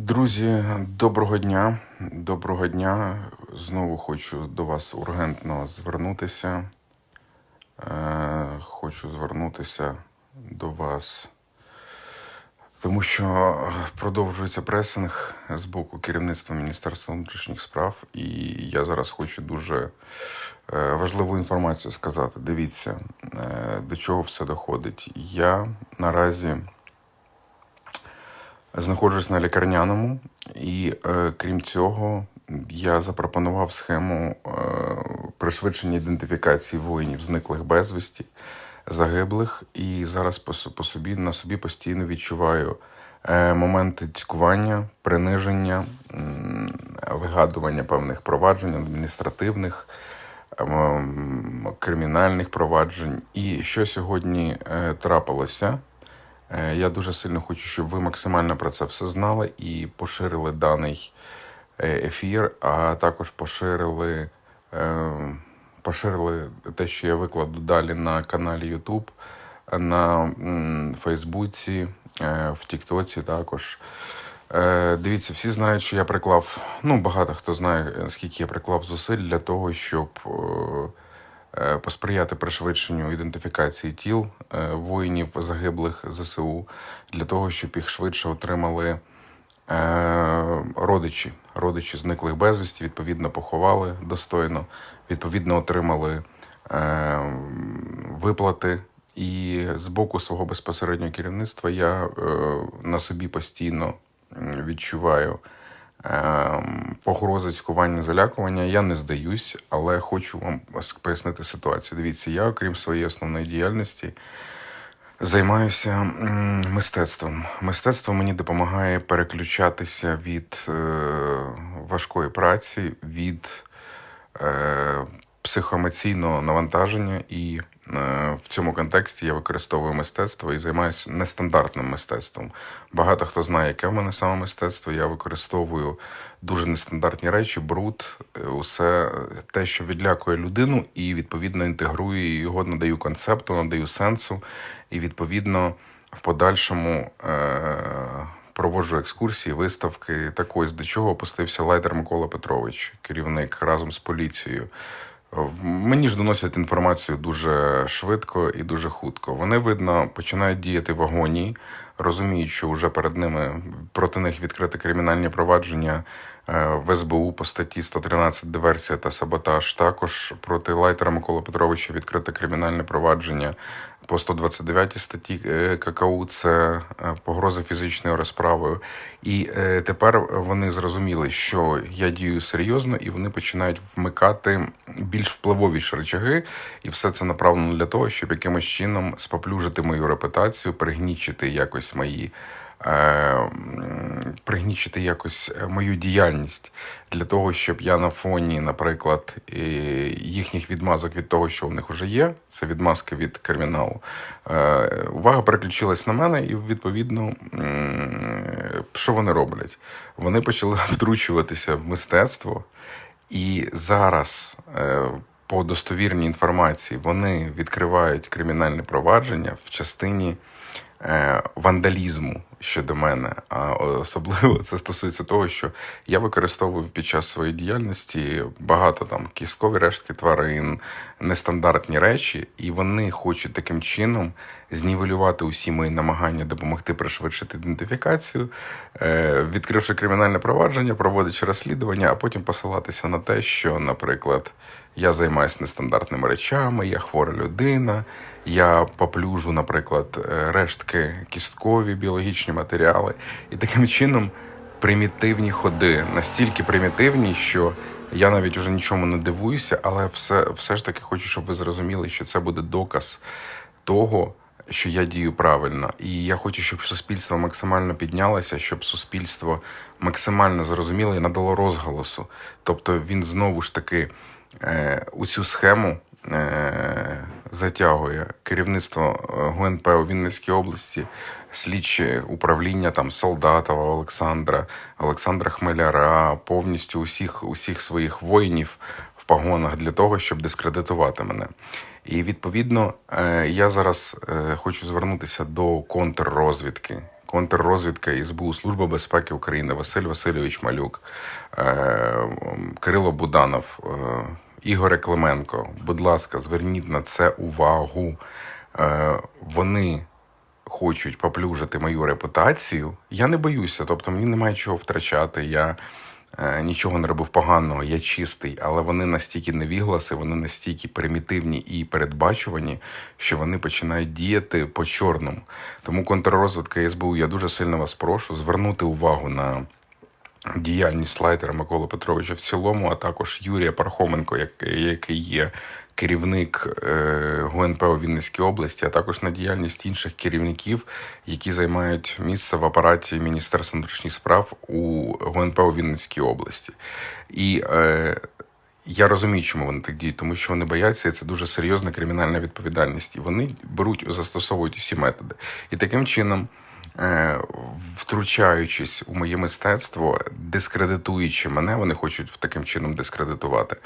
Друзі, доброго дня. Доброго дня. Знову хочу до вас ургентно звернутися. Е, хочу звернутися до вас, тому що продовжується пресинг з боку керівництва Міністерства внутрішніх справ, і я зараз хочу дуже е, важливу інформацію сказати. Дивіться, е, до чого все доходить. Я наразі знаходжусь на лікарняному, і е, крім цього, я запропонував схему е, пришвидшення ідентифікації воїнів, зниклих безвісті, загиблих, і зараз по, собі на собі постійно відчуваю е, моменти цькування, приниження, вигадування певних проваджень адміністративних. ем, Кримінальних проваджень. І що сьогодні трапилося? Е, Я дуже сильно хочу, щоб ви максимально про це все знали і поширили даний е, ефір, а також поширили, е, поширили те, що я викладу далі на каналі YouTube, на Фейсбуці, в Тіктоці також. Дивіться, всі знають, що я приклав. Ну, багато хто знає, скільки я приклав зусиль для того, щоб посприяти пришвидшенню ідентифікації тіл е, воїнів загиблих ЗСУ для того, щоб їх швидше отримали е, родичі. Родичі зниклих безвісті, відповідно, поховали достойно, відповідно, отримали е, виплати. І з боку свого безпосереднього керівництва я е, на собі постійно відчуваю погрози цькування, залякування. Я не здаюсь, але хочу вам пояснити ситуацію. Дивіться, я, окрім своєї основної діяльності, Займаюся мистецтвом. Мистецтво мені допомагає переключатися від е, важкої праці, від е, психоемоційного навантаження, і в цьому контексті я використовую мистецтво і займаюся нестандартним мистецтвом. Багато хто знає, яке в мене саме мистецтво. Я використовую дуже нестандартні речі, бруд, е, усе те, що відлякує людину, і відповідно інтегрую його, надаю концепту, надаю сенсу, і відповідно в подальшому. Е- Проводжу екскурсії, виставки. Так ось до чого опустився лайдер Микола Петрович, керівник разом з поліцією. Мені ж доносять інформацію дуже швидко і дуже хутко. Вони, видно, починають діяти в агонії, розуміють, що вже перед ними проти них відкрите кримінальні провадження е, в СБУ по статті 113 диверсія та саботаж. Також проти лайтера Миколи Петровича відкрите кримінальне провадження по 129 статті е, ККУ це е, погроза фізичною розправою. І тепер вони зрозуміли, що я дію серйозно, і вони починають вмикати більш впливовіші речаги, і все це направлено для того, щоб якимось чином споплюжити мою репутацію, пригнічити якось мої. е, Пригнічити якось е, мою діяльність для того, щоб я на фоні, наприклад, їхніх відмазок від того, що у них вже є, це відмазки від криміналу. е, Увага переключилась на мене, і відповідно, що вони роблять? Вони почали втручуватися в мистецтво, і зараз. По достовірній інформації вони відкривають кримінальне провадження в частині вандалізму щодо мене. А особливо це стосується того, що я використовую під час своєї діяльності багато там кіскові рештки тварин, нестандартні речі, і вони хочуть таким чином знівелювати усі мої намагання допомогти пришвидшити ідентифікацію, е, відкривши кримінальне провадження, проводячи розслідування, а потім посилатися на те, що, наприклад, я займаюся нестандартними речами, я хвора людина, я поплюжу, наприклад, е, рештки кісткові, біологічні матеріали. І таким чином примітивні ходи, настільки примітивні, що я навіть уже нічому не дивуюся, але все, все ж таки хочу, щоб ви зрозуміли, що це буде доказ того, що я дію правильно. І я хочу, щоб суспільство максимально піднялося, щоб суспільство максимально зрозуміло і надало розголосу. Тобто він знову ж таки е, у цю схему е, затягує керівництво е, ГУНП у Вінницькій області, слідче управління там Солдатова Олександра, Олександра Хмеляра, повністю усіх, усіх своїх воїнів в погонах для того, щоб дискредитувати мене. І відповідно е, я зараз е, хочу звернутися до контррозвідки. контррозвідка СБУ, Служба безпеки України, Василь Васильович Малюк, е, Кирило Буданов, Ігоре Клименко. Будь ласка, зверніть на це увагу. Вони хочуть поплюжити мою репутацію. Я не боюся, тобто мені немає чого втрачати. Я нічого не робив поганого, я чистий, але вони настільки невігласи, вони настільки примітивні і передбачувані, що вони починають діяти по чорному. Тому контррозвідка СБУ, я дуже сильно вас прошу звернути увагу на діяльність лайтера Миколи Петровича в цілому, а також Юрія Пархоменко, який є керівник е, ГУНП у Вінницькій області, а також на діяльність інших керівників, які займають місце в апараті Міністерства внутрішніх справ у ГУНП у Вінницькій області. І е, я розумію, чому вони так діють, тому що вони бояться, і це дуже серйозна кримінальна відповідальність. І вони беруть, застосовують усі методи. І таким чином, втручаючись у моє мистецтво, дискредитуючи мене, вони хочуть таким чином дискредитувати.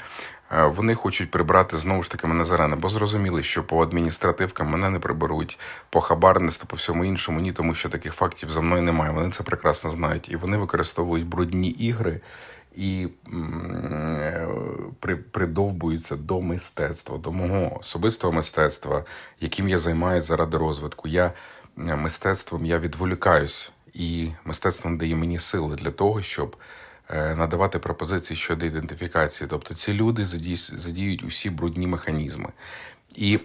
Е, Вони хочуть прибрати знову ж таки мене з арени, бо зрозуміли, що по адміністративкам мене не приберуть, по хабарництву, по всьому іншому ні, тому що таких фактів за мною немає. Вони це прекрасно знають, і вони використовують брудні ігри і е, при, придовбуються до мистецтва, до мого особистого мистецтва, яким я займаюся заради розвитку. Я е, мистецтвом я відволікаюсь, і мистецтво дає мені сили для того, щоб е, надавати пропозиції щодо ідентифікації. Тобто ці люди задіють усі брудні механізми. І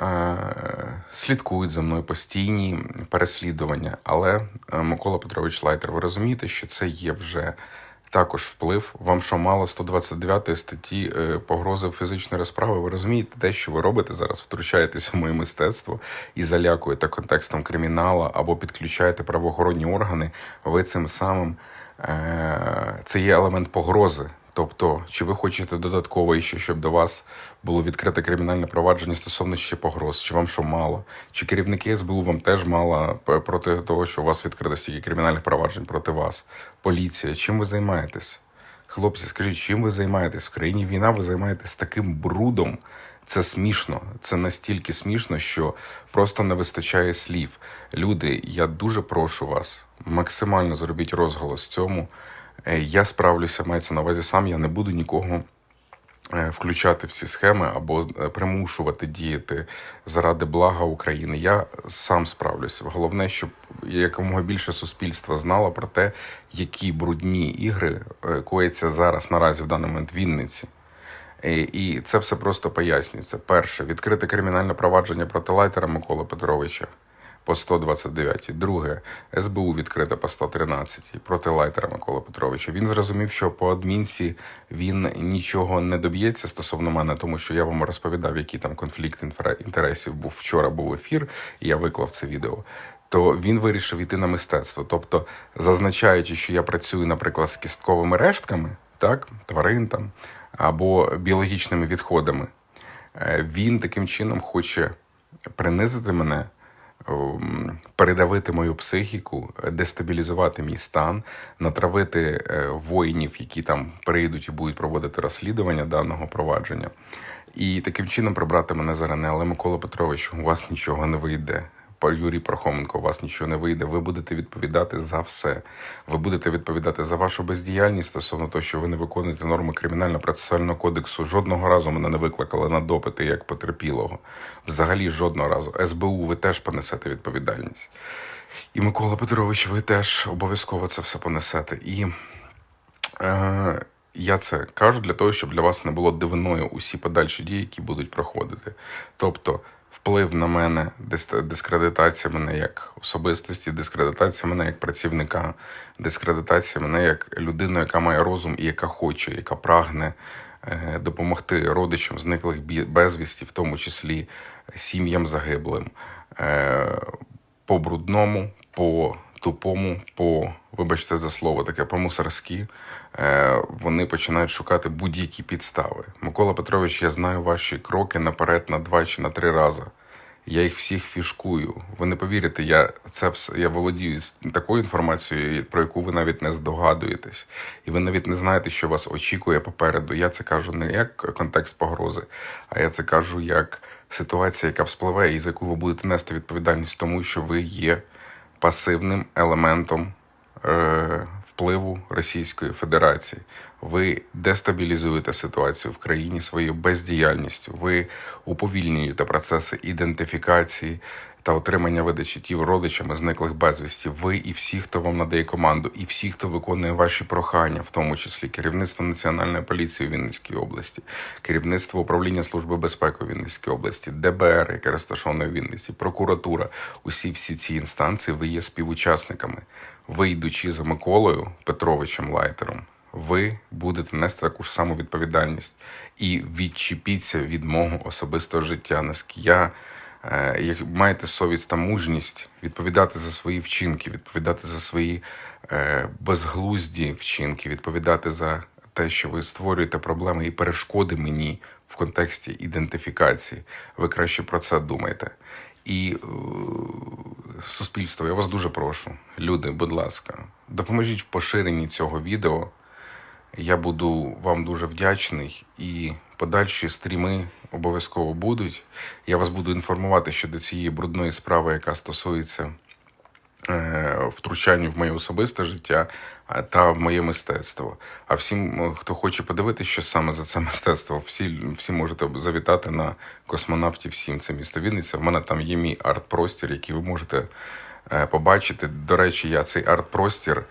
е, слідкують за мною постійні переслідування. Але е, Микола Петрович Лайтер, ви розумієте, що це є вже також вплив. Вам що мало 129 статті е, погрози фізичної розправи? Ви розумієте те, що ви робите зараз, втручаєтесь у моє мистецтво і залякуєте контекстом кримінала або підключаєте правоохоронні органи. Ви цим самим е, це є елемент погрози. Тобто, чи ви хочете додатково ще, щоб до вас було відкрите кримінальне провадження стосовно ще погроз? Чи вам що мало? Чи керівники СБУ вам теж мало проти того, що у вас відкрито стільки кримінальних проваджень проти вас? Поліція, чим ви займаєтесь? Хлопці, скажіть, чим ви займаєтесь? В країні війна ви займаєтесь таким брудом. Це смішно. Це настільки смішно, що просто не вистачає слів. Люди, я дуже прошу вас, максимально зробіть розголос цьому. Е, Я справлюся, мається на увазі сам. Я не буду нікого е, включати в ці схеми або е, примушувати діяти заради блага України. Я сам справлюся. Головне, щоб якомога більше суспільства знало про те, які брудні ігри кояться зараз наразі в даний момент в Вінниці. І це все просто пояснюється. Перше, відкрите кримінальне провадження проти лайтера Миколи Петровича по 129. Друге, СБУ відкрите по 113 проти лайтера Миколи Петровича. Він зрозумів, що по адмінці він нічого не доб'ється стосовно мене, тому що я вам розповідав, який там конфлікт інтересів був вчора. Був ефір, і я виклав це відео. То він вирішив йти на мистецтво. Тобто, зазначаючи, що я працюю, наприклад, з кістковими рештками, так, тварин там або біологічними відходами, е, він таким чином хоче принизити мене, передавити мою психіку, дестабілізувати мій стан, натравити е, воїнів, які там прийдуть і будуть проводити розслідування даного провадження. І таким чином прибрати мене за Рене. Але Микола Петрович, у вас нічого не вийде. Юрій Пархоменко, у вас нічого не вийде. Ви будете відповідати за все. Ви будете відповідати за вашу бездіяльність стосовно того, що ви не виконуєте норми кримінально-процесуального кодексу. Жодного разу мене не викликали на допити як потерпілого. Взагалі жодного разу. СБУ ви теж понесете відповідальність. І Микола Петрович, ви теж обов'язково це все понесете. І Е, я це кажу для того, щоб для вас не було дивиною усі подальші дії, які будуть проходити. Тобто, вплив на мене, дис- дискредитація мене як особистості, дискредитація мене як працівника, дискредитація мене як людину, яка має розум і яка хоче, яка прагне е, допомогти родичам зниклих безвісті, в тому числі сім'ям загиблим. Е, по брудному, по тупому, по, вибачте за слово, таке по-мусорськи, е, вони починають шукати будь-які підстави. Микола Петрович, я знаю ваші кроки наперед на два чи на три рази. Я їх всіх фішкую. Ви не повірите, я це все я володію такою інформацією, про яку ви навіть не здогадуєтесь, і ви навіть не знаєте, що вас очікує попереду. Я це кажу не як контекст погрози, а я це кажу як ситуація, яка вспливає, і за яку ви будете нести відповідальність, тому що ви є пасивним елементом е, впливу Російської Федерації. Ви дестабілізуєте ситуацію в країні своєю бездіяльністю. Ви уповільнюєте процеси ідентифікації та отримання видачі тіл родичами зниклих безвісті. Ви і всі, хто вам надає команду, і всі, хто виконує ваші прохання, в тому числі керівництво Національної поліції у Вінницькій області, керівництво управління Служби безпеки у Вінницькій області, ДБР, яке розташоване в Вінниці, прокуратура. Усі всі ці інстанції ви є співучасниками. Ви, йдучи за Миколою Петровичем Лайтером, ви будете нести таку ж саму відповідальність і відчепіться від мого особистого життя. Наскільки я е, як маєте совість та мужність відповідати за свої вчинки, відповідати за свої е, безглузді вчинки, відповідати за те, що ви створюєте проблеми і перешкоди мені в контексті ідентифікації. Ви краще про це думайте. І е, суспільство, я вас дуже прошу, люди, будь ласка, допоможіть в поширенні цього відео. Я буду вам дуже вдячний і подальші стріми обов'язково будуть. Я вас буду інформувати щодо цієї брудної справи, яка стосується втручання в моє особисте життя та в моє мистецтво. А всім, е, хто хоче подивитися, що саме за це мистецтво, всі, всі можете завітати на космонавтів 7. Це місто Вінниця. В мене там є мій арт-простір, який ви можете е, побачити. До речі, я цей арт-простір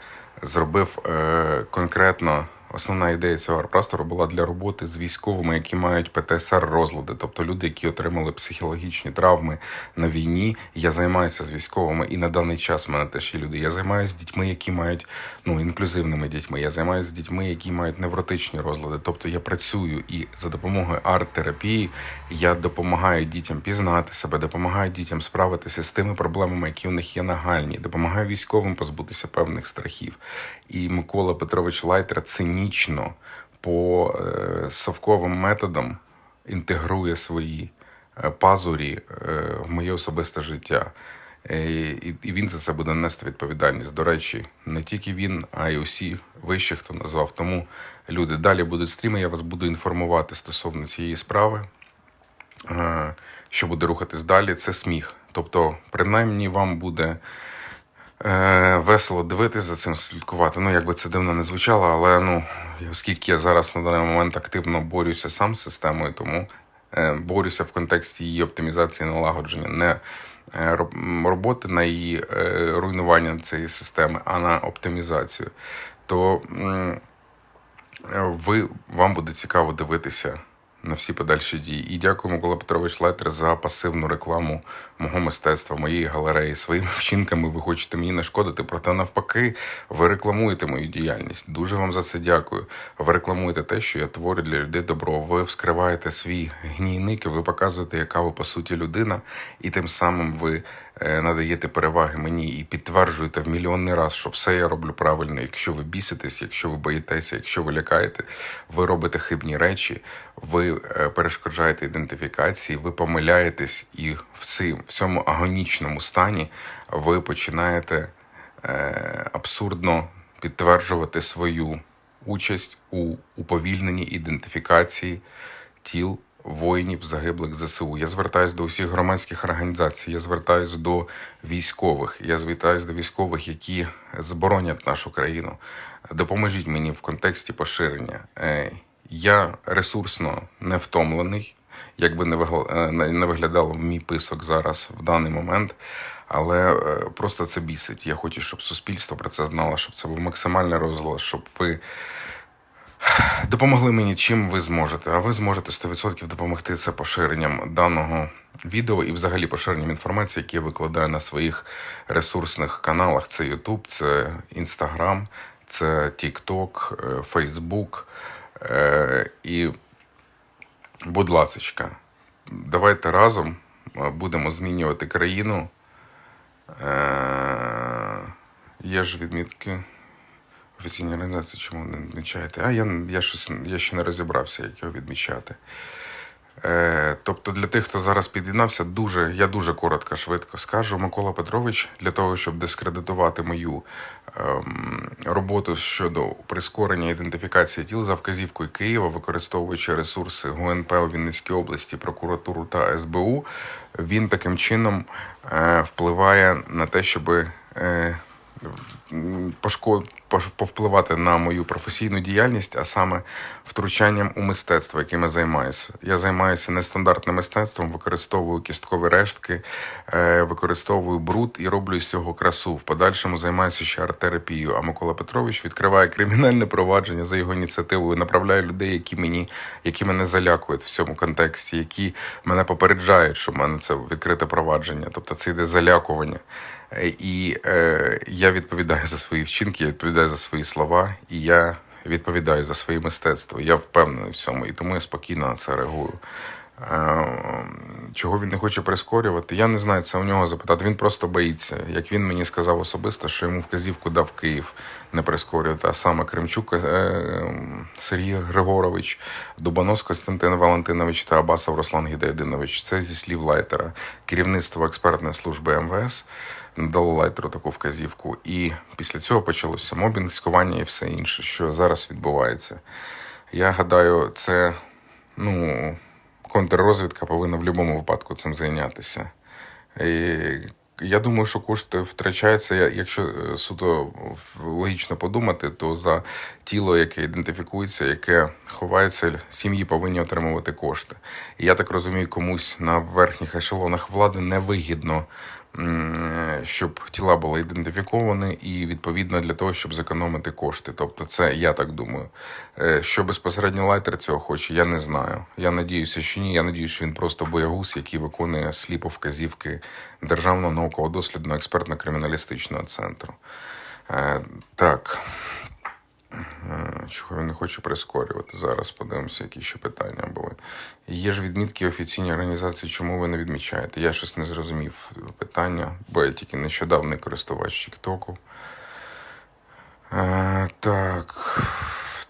зробив е, конкретно. Основна ідея цього арт-простору була для роботи з військовими, які мають ПТСР розлади, тобто люди, які отримали психологічні травми на війні. Я займаюся з військовими, і на даний час в мене теж є люди. Я займаюся з дітьми, які мають ну інклюзивними дітьми. Я займаюся з дітьми, які мають невротичні розлади. Тобто я працюю і за допомогою арт-терапії я допомагаю дітям пізнати себе, допомагаю дітям справитися з тими проблемами, які в них є нагальні, допомагаю військовим позбутися певних страхів. І Микола Петрович Лайтер цинічно по е, совковим методам інтегрує свої е, пазурі е, в моє особисте життя. І, він за це буде нести відповідальність. До речі, не тільки він, а й усі вищі, хто назвав. Тому люди далі будуть стріми. Я вас буду інформувати стосовно цієї справи. Що буде рухатись далі, це сміх. Тобто, принаймні, вам буде весело дивитись за цим слідкувати. Ну, як би це дивно не звучало, але ну, оскільки я зараз на даний момент активно борюся сам з системою, тому е, борюся в контексті її оптимізації налагодження, не е, роботи на її е, руйнування цієї системи, а на оптимізацію, то е, ви, вам буде цікаво дивитися на всі подальші дії. І дякую, Микола Петрович Летер, за пасивну рекламу мого мистецтва, моєї галереї. Своїми вчинками ви хочете мені нашкодити, проте навпаки, ви рекламуєте мою діяльність. Дуже вам за це дякую. Ви рекламуєте те, що я творю для людей добро. Ви вскриваєте свій гнійник, ви показуєте, яка ви по суті людина, і тим самим ви е, надаєте переваги мені і підтверджуєте в мільйонний раз, що все я роблю правильно. Якщо ви біситесь, якщо ви боїтеся, якщо ви лякаєте, ви робите хибні речі, ви е, перешкоджаєте ідентифікації, ви помиляєтесь, і в цим в цьому агонічному стані ви починаєте е, абсурдно підтверджувати свою участь у уповільненні ідентифікації тіл воїнів загиблих ЗСУ. Я звертаюся до усіх громадських організацій, я звертаюся до військових, я звертаюся до військових, які заборонять нашу країну. Допоможіть мені в контексті поширення. Я ресурсно не втомлений, як би не е, виглядало мій писок зараз в даний момент. Але е, просто це бісить. Я хочу, щоб суспільство про це знало, щоб це був максимальний розголос, щоб ви допомогли мені чим ви зможете. А ви зможете 100% допомогти це поширенням даного відео і взагалі поширенням інформації, які я викладаю на своїх ресурсних каналах. Це YouTube, це Instagram, це TikTok, е, Facebook. Е, І, будь ласочка, давайте разом е, будемо змінювати країну. Е, Є ж відмітки. Офіційні організації, чому не відмічаєте? А я, я, щось, я ще не розібрався, як його відмічати. Е, тобто для тих, хто зараз під'єднався, дуже, я дуже коротко, швидко скажу. Микола Петрович, для того, щоб дискредитувати мою ем, роботу щодо прискорення ідентифікації тіл за вказівкою Києва, використовуючи ресурси ГУНП у Вінницькій області, прокуратуру та СБУ, він таким чином е, впливає на те, щоб е, повпливати на мою професійну діяльність, а саме втручанням у мистецтво, яким я займаюся. Я займаюся нестандартним мистецтвом, використовую кісткові рештки, е, використовую бруд і роблю з цього красу. В подальшому займаюся ще арт-терапією. А Микола Петрович відкриває кримінальне провадження за його ініціативою, направляє людей, які мені, які мене залякують в цьому контексті, які мене попереджають, що в мене це відкрите провадження. Тобто це йде залякування. І е, я відповідаю за свої вчинки, я відповідаю за свої слова, і я відповідаю за своє мистецтво. Я впевнений в цьому, і тому я спокійно на це реагую. Е, Чого він не хоче прискорювати? Я не знаю, це у нього запитати. Він просто боїться. Як він мені сказав особисто, що йому вказівку дав Київ не прискорювати, а саме Кремчук е, Сергій Григорович, Дубанос Костянтин Валентинович та Абасов Руслан Гідеєдинович. Це зі слів Лайтера. Керівництво експертної служби МВС надало Лайтеру таку вказівку. І після цього почалося мобінг, скування і все інше, що зараз відбувається. Я гадаю, це ну, контррозвідка повинна в будь-якому випадку цим зайнятися. І я думаю, що кошти втрачаються. Якщо е, суто логічно подумати, то за тіло, яке ідентифікується, яке ховається, сім'ї повинні отримувати кошти. І я так розумію, комусь на верхніх ешелонах влади невигідно, щоб тіла були ідентифіковані, і відповідно для того, щоб зекономити кошти. Тобто, це я так думаю. Е, Що безпосередньо лайтер цього хоче, я не знаю. Я надіюся, що ні. Я надіюся, що він просто боягуз, який виконує сліпо вказівки Державного науково-дослідного експертно-криміналістичного центру. Е, Так. Е, Чого він не хоче прискорювати? Зараз подивимося, які ще питання були. Є ж відмітки офіційній організації, чому ви не відмічаєте? Я щось не зрозумів питання, бо я тільки нещодавний користувач Тіктоку. Е, так.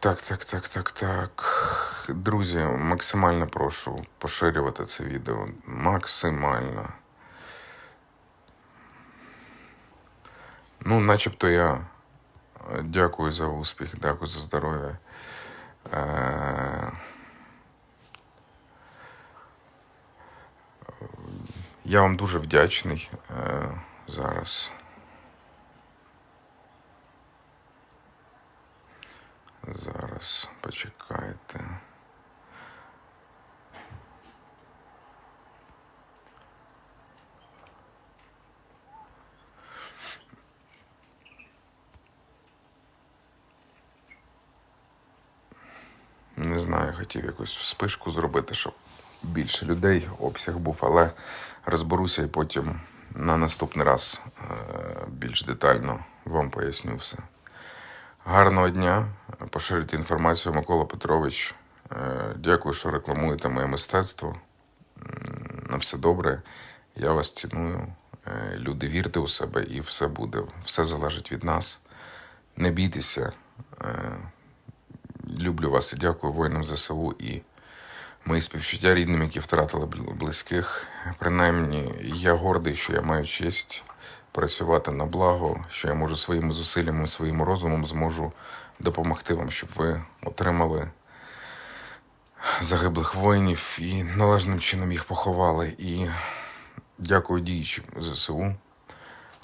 Так, так, так, так, так. Друзі, максимально прошу поширювати це відео. Максимально. Ну, начебто я дякую за успіх, дякую за здоров'я. Е, Я вам дуже вдячний е, зараз. Зараз почекайте. Не знаю, хотів якусь вспишку зробити, щоб більше людей обсяг був, але розберуся і потім на наступний раз е, більш детально вам поясню все. Гарного дня. Поширюйте інформацію, Микола Петрович. Е, Дякую, що рекламуєте моє мистецтво. На все добре. Я вас ціную. Е, Люди, вірте у себе і все буде. Все залежить від нас. Не бійтеся. Люблю вас і дякую воїнам ЗСУ і мої співчуття рідним, які втратили близьких. Принаймні, я гордий, що я маю честь працювати на благо, що я можу своїми зусиллями, своїм розумом зможу допомогти вам, щоб ви отримали загиблих воїнів і належним чином їх поховали. І дякую діючим ЗСУ,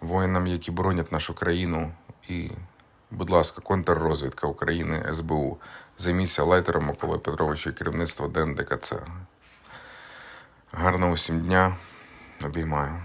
воїнам, які боронять нашу країну. І, будь ласка, контррозвідка України, СБУ. Займіться лайтером Миколи Петровича і керівництво ДНДКЦ. Гарного усім дня. Обіймаю.